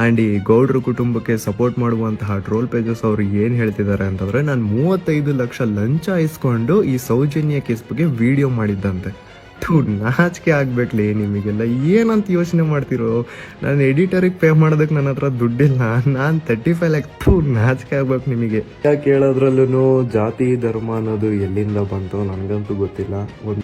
And ಈ ಗೌಡ್ರ ಕುಟುಂಬಕ್ಕೆ ಸಪೋರ್ಟ್ ಮಾಡುವಂತಹ ಟ್ರೋಲ್ ಪೇಜಸ್ ಅವರು ಏನು ಹೇಳ್ತಿದ್ದಾರೆ ಅಂತಂದರೆ, ನಾನು ಮೂವತ್ತೈದು ಲಕ್ಷ ಲಂಚ ಇಸ್ಕೊಂಡು ಈ ಸೌಜನ್ಯ ಕೇಸ್ ಬಗ್ಗೆ ವಿಡಿಯೋ ಮಾಡಿದ್ದಂತೆ. ಥೂ, ನಾಚಿಕೆ ಆಗ್ಬೇಕ್ಲಿ ನಿಮಗೆಲ್ಲ. ಏನಂತ ಯೋಚನೆ ಮಾಡ್ತಿರೋ? ನಾನು ಎಡಿಟರಿಗೆ ಪೇ ಮಾಡೋದಕ್ಕೆ ನನ್ನ ಹತ್ರ ದುಡ್ಡಿಲ್ಲ. ನಾನು ತರ್ಟಿ ಫೈವ್ ಲ್ಯಾಕ್ ಥೂ, ನಾಚಿಕೆ ಆಗ್ಬೇಕು ನಿಮಗೆ. ಯಾಕೆ ಹೇಳೋದ್ರಲ್ಲೂ ಜಾತಿ, ಧರ್ಮ ಅನ್ನೋದು ಎಲ್ಲಿಂದ ಬಂತು ನನಗಂತೂ ಗೊತ್ತಿಲ್ಲ. ಒಂದು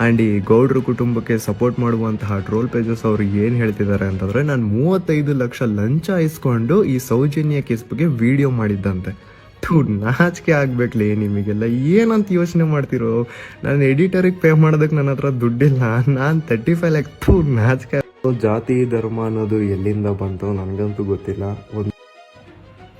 ಆ್ಯಂಡ್ ಈ ಗೌಡ್ರ ಕುಟುಂಬಕ್ಕೆ ಸಪೋರ್ಟ್ ಮಾಡುವಂತಹ ಟ್ರೋಲ್ ಪೇಜಸ್ ಅವರು ಏನು ಹೇಳ್ತಿದ್ದಾರೆ ಅಂತಂದರೆ, ನಾನು ಮೂವತ್ತೈದು ಲಕ್ಷ ಲಂಚ ಇಸ್ಕೊಂಡು ಈ ಸೌಜನ್ಯ ಕೇಸ್ ಬಗ್ಗೆ ವಿಡಿಯೋ ಮಾಡಿದ್ದಂತೆ. ಥೂ, ನಾಚಿಕೆ ಆಗ್ಬೇಕ್ಲಿ ನಿಮಗೆಲ್ಲ. ಏನಂತ ಯೋಚನೆ ಮಾಡ್ತಿರೋ? ನಾನು ಎಡಿಟರಿಗೆ ಪೇ ಮಾಡೋದಕ್ಕೆ ನನ್ನ ಹತ್ರ ದುಡ್ಡಿಲ್ಲ. ನಾನು ತರ್ಟಿ ಫೈವ್ ಲ್ಯಾಕ್ ಥೂ, ನಾಚಿಕೆ ಜಾತಿ, ಧರ್ಮ ಅನ್ನೋದು ಎಲ್ಲಿಂದ ಬಂತು ನನಗಂತೂ ಗೊತ್ತಿಲ್ಲ. ಒಂದು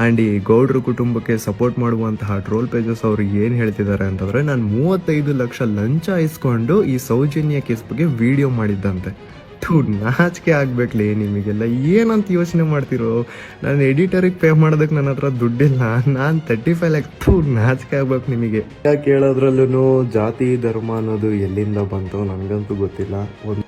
ಆ್ಯಂಡ್ ಈ ಗೌಡ್ರ ಕುಟುಂಬಕ್ಕೆ ಸಪೋರ್ಟ್ ಮಾಡುವಂತಹ ಟ್ರೋಲ್ ಪೇಜಸ್ ಅವರು ಏನು ಹೇಳ್ತಿದ್ದಾರೆ ಅಂತಂದರೆ, ನಾನು ಮೂವತ್ತೈದು ಲಕ್ಷ ಲಂಚ ಇಸ್ಕೊಂಡು ಈ ಸೌಜನ್ಯ ಕೇಸ್ ಬಗ್ಗೆ ವಿಡಿಯೋ ಮಾಡಿದ್ದಂತೆ. ಥೂ, ನಾಚಿಕೆ ಆಗಬೇಕಲ್ಲ ನಿಮಗೆಲ್ಲ. ಏನಂತ ಯೋಚನೆ ಮಾಡ್ತಿರೋ? ನಾನು ಎಡಿಟರಿಗೆ ಪೇ ಮಾಡೋದಕ್ಕೆ ನನ್ನ ಹತ್ರ ದುಡ್ಡಿಲ್ಲ. ನಾನು ತರ್ಟಿ ಫೈವ್ ಲ್ಯಾಕ್ ಥೂ, ನಾಚಿಕೆ ಆಗ್ಬೇಕು ನಿಮಗೆ. ಕೇಳೋದ್ರಲ್ಲೂ ಜಾತಿ, ಧರ್ಮ ಅನ್ನೋದು ಎಲ್ಲಿಂದ ಬಂತು ನನಗಂತೂ ಗೊತ್ತಿಲ್ಲ. ಒಂದು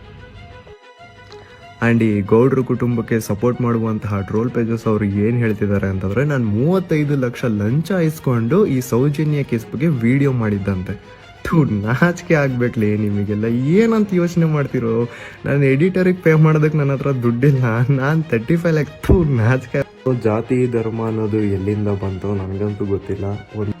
ಆ್ಯಂಡ್ ಈ ಗೌಡ್ರ ಕುಟುಂಬಕ್ಕೆ ಸಪೋರ್ಟ್ ಮಾಡುವಂತಹ ಟ್ರೋಲ್ ಪೇಜಸ್ ಅವರು ಏನು ಹೇಳ್ತಿದ್ದಾರೆ ಅಂತಂದರೆ, ನಾನು ಮೂವತ್ತೈದು ಲಕ್ಷ ಲಂಚ ಇಸ್ಕೊಂಡು ಈ ಸೌಜನ್ಯ ಬಗ್ಗೆ ವಿಡಿಯೋ ಮಾಡಿದ್ದಂತೆ. ನಾಚಿಕೆ ಆಗ್ಬೇಕಲಿ ನಿಮಗೆಲ್ಲ. ಏನಂತ ಯೋಚನೆ ಮಾಡ್ತಿರೋ? ನಾನು ಎಡಿಟರಿಗೆ ಪೇ ಮಾಡೋದಕ್ಕೆ ನನ್ನ ಹತ್ರ ದುಡ್ಡಿಲ್ಲ. ನಾನು ತರ್ಟಿ ಫೈವ್ ಲ್ಯಾಕ್ ಥೂ, ನಾಚಿಕೆ ಜಾತಿ, ಧರ್ಮ ಅನ್ನೋದು ಎಲ್ಲಿಂದ ಬಂತು ನನಗಂತೂ ಗೊತ್ತಿಲ್ಲ. ಒಂದು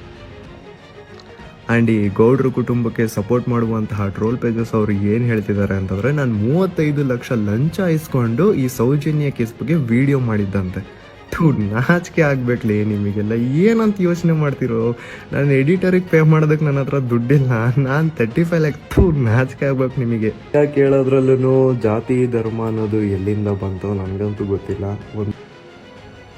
ಆ್ಯಂಡ್ ಈ ಗೌಡ್ರ ಕುಟುಂಬಕ್ಕೆ ಸಪೋರ್ಟ್ ಮಾಡುವಂತಹ ಟ್ರೋಲ್ ಪೇಜಸ್ ಅವರು ಏನು ಹೇಳ್ತಿದ್ದಾರೆ ಅಂತಂದರೆ, ನಾನು ಮೂವತ್ತೈದು ಲಕ್ಷ ಲಂಚ ಇಸ್ಕೊಂಡು ಈ ಸೌಜನ್ಯ ಕೇಸ್ ಬಗ್ಗೆ ವಿಡಿಯೋ ಮಾಡಿದ್ದಂತೆ. ಥೂ, ನಾಚಿಕೆ ಆಗಬೇಕಲ್ಲ ನಿಮಗೆಲ್ಲ. ಏನಂತ ಯೋಚನೆ ಮಾಡ್ತಿರೋ? ನಾನು ಎಡಿಟರಿಗೆ ಪೇ ಮಾಡೋದಕ್ಕೆ ನನ್ನ ಹತ್ರ ದುಡ್ಡಿಲ್ಲ. ನಾನು ತರ್ಟಿ ಫೈವ್ ಲ್ಯಾಕ್ ಥೂ, ನಾಚಿಕೆ ಆಗ್ಬೇಕು ನಿಮಗೆ. ಕೇಳೋದ್ರಲ್ಲೂ ಜಾತಿ, ಧರ್ಮ ಅನ್ನೋದು ಎಲ್ಲಿಂದ ಬಂತು ನನಗಂತೂ ಗೊತ್ತಿಲ್ಲ. ಒಂದು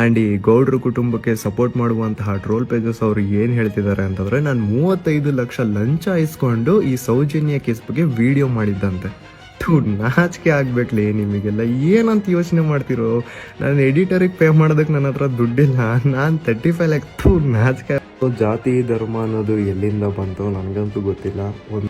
ಆ್ಯಂಡ್ ಈ ಗೌಡ್ರ ಕುಟುಂಬಕ್ಕೆ ಸಪೋರ್ಟ್ ಮಾಡುವಂತಹ ಟ್ರೋಲ್ ಪೇಜಸ್ ಅವರು ಏನು ಹೇಳ್ತಿದ್ದಾರೆ ಅಂತಂದರೆ, ನಾನು ಮೂವತ್ತೈದು ಲಕ್ಷ ಲಂಚ ಇಸ್ಕೊಂಡು ಈ ಸೌಜನ್ಯ ಕೇಸ್ ಬಗ್ಗೆ ವಿಡಿಯೋ ಮಾಡಿದ್ದಂತೆ. ಥೂ, ನಾಚಿಕೆ ಆಗಬೇಕಲ್ಲ ನಿಮಗೆಲ್ಲ. ಏನಂತ ಯೋಚನೆ ಮಾಡ್ತಿರೋ? ನಾನು ಎಡಿಟರಿಗೆ ಪೇ ಮಾಡೋದಕ್ಕೆ ನನ್ನ ಹತ್ರ ದುಡ್ಡಿಲ್ಲ. ನಾನು ತರ್ಟಿ ಫೈವ್ ಲ್ಯಾಕ್ ಥೂ, ನಾಚಿಕೆ ಜಾತಿ, ಧರ್ಮ ಅನ್ನೋದು ಎಲ್ಲಿಂದ ಬಂತು ನನಗಂತೂ ಗೊತ್ತಿಲ್ಲ. ಒಂದು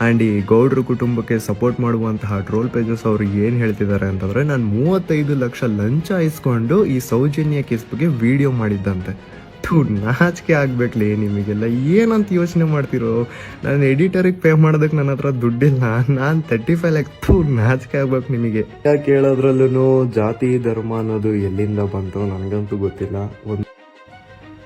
ಆ್ಯಂಡ್ ಈ ಗೌಡ್ರ ಕುಟುಂಬಕ್ಕೆ ಸಪೋರ್ಟ್ ಮಾಡುವಂತಹ ಟ್ರೋಲ್ ಪೇಜಸ್ ಅವರು ಏನು ಹೇಳ್ತಿದ್ದಾರೆ ಅಂತಂದರೆ, ನಾನು ಮೂವತ್ತೈದು ಲಕ್ಷ ಲಂಚ ಇಸ್ಕೊಂಡು ಈ ಸೌಜನ್ಯ ಕೇಸ್ ಬಗ್ಗೆ ವಿಡಿಯೋ ಮಾಡಿದ್ದಂತೆ. ಥೂ, ನಾಚಿಕೆ ಆಗ್ಬೇಕ್ಲಿ ನಿಮಗೆಲ್ಲ. ಏನಂತ ಯೋಚನೆ ಮಾಡ್ತಿರೋ? ನಾನು ಎಡಿಟರಿಗೆ ಪೇ ಮಾಡೋದಕ್ಕೆ ನನ್ನ ಹತ್ರ ದುಡ್ಡಿಲ್ಲ. ನಾನು ತರ್ಟಿ ಫೈವ್ ಲ್ಯಾಕ್ ಥೂ, ನಾಚಿಕೆ ಆಗ್ಬೇಕು ನಿಮಗೆ. ಯಾಕೆ ಹೇಳೋದ್ರಲ್ಲೂ ಜಾತಿ, ಧರ್ಮ ಅನ್ನೋದು ಎಲ್ಲಿಂದ ಬಂತು ನನಗಂತೂ ಗೊತ್ತಿಲ್ಲ. ಒಂದು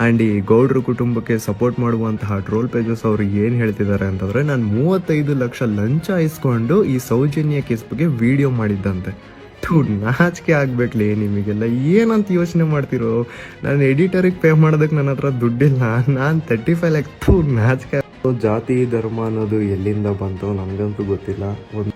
ಆ್ಯಂಡ್ ಈ ಗೌಡ್ರ ಕುಟುಂಬಕ್ಕೆ ಸಪೋರ್ಟ್ ಮಾಡುವಂತಹ ಟ್ರೋಲ್ ಪೇಜಸ್ ಅವರು ಏನು ಹೇಳ್ತಿದ್ದಾರೆ ಅಂತಂದರೆ, ನಾನು ಮೂವತ್ತೈದು ಲಕ್ಷ ಲಂಚ ಇಸ್ಕೊಂಡು ಈ ಸೌಜನ್ಯ ಕೇಸ್ ಬಗ್ಗೆ ವಿಡಿಯೋ ಮಾಡಿದ್ದಂತೆ. ಥೂ, ನಾಚಿಕೆ ಆಗ್ಬೇಕ್ಲಿ ನಿಮಗೆಲ್ಲ. ಏನಂತ ಯೋಚನೆ ಮಾಡ್ತಿರೋ? ನಾನು ಎಡಿಟರಿಗೆ ಪೇ ಮಾಡೋದಕ್ಕೆ ನನ್ನ ಹತ್ರ ದುಡ್ಡಿಲ್ಲ. ನಾನು ತರ್ಟಿ ಫೈವ್ ಲ್ಯಾಕ್ ಥೂ, ನಾಚಿಕೆ ಜಾತಿ, ಧರ್ಮ ಅನ್ನೋದು ಎಲ್ಲಿಂದ ಬಂತು ನನಗಂತೂ ಗೊತ್ತಿಲ್ಲ. ಒಂದು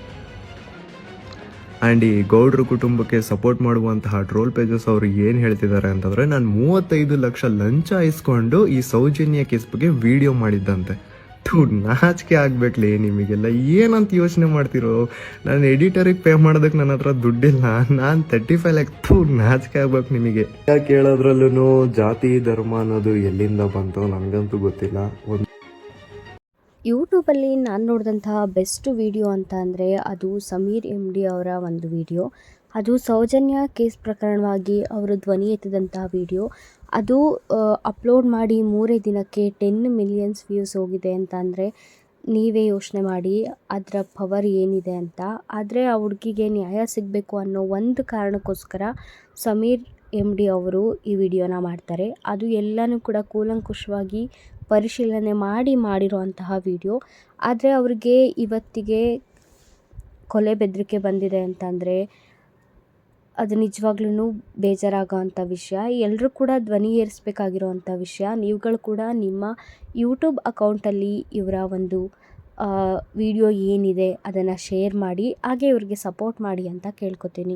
ಆ್ಯಂಡ್ ಈ ಗೌಡ್ರ ಕುಟುಂಬಕ್ಕೆ ಸಪೋರ್ಟ್ ಮಾಡುವಂತಹ ಟ್ರೋಲ್ ಪೇಜಸ್ ಅವರು ಏನು ಹೇಳ್ತಿದ್ದಾರೆ ಅಂತಂದರೆ, ನಾನು ಮೂವತ್ತೈದು ಲಕ್ಷ ಲಂಚ ಇಸ್ಕೊಂಡು ಈ ಸೌಜನ್ಯ ಕೇಸ್ ಬಗ್ಗೆ ವಿಡಿಯೋ ಮಾಡಿದ್ದಂತೆ. ಥೂ, ನಾಚಿಕೆ ಆಗ್ಬೇಕ್ಲಿ ನಿಮಗೆಲ್ಲ. ಏನಂತ ಯೋಚನೆ ಮಾಡ್ತಿರೋ? ನಾನು ಎಡಿಟರಿಗೆ ಪೇ ಮಾಡೋದಕ್ಕೆ ನನ್ನ ಹತ್ರ ದುಡ್ಡಿಲ್ಲ. ನಾನು ತರ್ಟಿ ಫೈವ್ ಲ್ಯಾಕ್ ಥೂ, ನಾಚಿಕೆ ಆಗ್ಬೇಕು ನಿಮಗೆ. ಕೇಳೋದ್ರಲ್ಲೂ ಜಾತಿ, ಧರ್ಮ ಅನ್ನೋದು ಎಲ್ಲಿಂದ ಬಂತು ನನಗಂತೂ ಗೊತ್ತಿಲ್ಲ. ಒಂದು ಯೂಟ್ಯೂಬಲ್ಲಿ ನಾನು ನೋಡಿದಂತಹ ಬೆಸ್ಟ್ ವಿಡಿಯೋ ಅಂತ ಅಂದರೆ ಅದು ಸಮೀರ್ ಎಂ ಡಿ ಅವರ ಒಂದು ವಿಡಿಯೋ. ಅದು ಸೌಜನ್ಯ ಕೇಸ್ ಪ್ರಕರಣವಾಗಿ ಅವರು ಧ್ವನಿ ಎತ್ತಿದಂತಹ ವಿಡಿಯೋ. ಅದು ಅಪ್ಲೋಡ್ ಮಾಡಿ ಮೂರೇ ದಿನಕ್ಕೆ ಟೆನ್ ಮಿಲಿಯನ್ಸ್ ವ್ಯೂಸ್ ಹೋಗಿದೆ ಅಂತ ಅಂದರೆ ನೀವೇ ಯೋಚನೆ ಮಾಡಿ ಅದರ ಪವರ್ ಏನಿದೆ ಅಂತ. ಆದರೆ ಆ ಹುಡುಗಿಗೆ ನ್ಯಾಯ ಸಿಗಬೇಕು ಅನ್ನೋ ಒಂದು ಕಾರಣಕ್ಕೋಸ್ಕರ ಸಮೀರ್ ಎಂ ಡಿ ಅವರು ಈ ವಿಡಿಯೋನ ಮಾಡ್ತಾರೆ. ಅದು ಎಲ್ಲನೂ ಕೂಡ ಕೂಲಂಕುಷವಾಗಿ ಪರಿಶೀಲನೆ ಮಾಡಿ ಮಾಡಿರುವಂತಹ ವಿಡಿಯೋ. ಆದರೆ ಅವ್ರಿಗೆ ಇವತ್ತಿಗೆ ಕೊಲೆ ಬೆದರಿಕೆ ಬಂದಿದೆ ಅಂತಂದರೆ ಅದು ನಿಜವಾಗ್ಲೂ ಬೇಜಾರಾಗೋವಂಥ ವಿಷಯ. ಎಲ್ಲರೂ ಕೂಡ ಧ್ವನಿ ಏರಿಸ್ಬೇಕಾಗಿರೋವಂಥ ವಿಷಯ. ನೀವುಗಳು ಕೂಡ ನಿಮ್ಮ ಯೂಟ್ಯೂಬ್ ಅಕೌಂಟಲ್ಲಿ ಇವರ ಒಂದು ವಿಡಿಯೋ ಏನಿದೆ ಅದನ್ನು ಶೇರ್ ಮಾಡಿ, ಹಾಗೆ ಇವರಿಗೆ ಸಪೋರ್ಟ್ ಮಾಡಿ ಅಂತ ಕೇಳ್ಕೊತೀನಿ.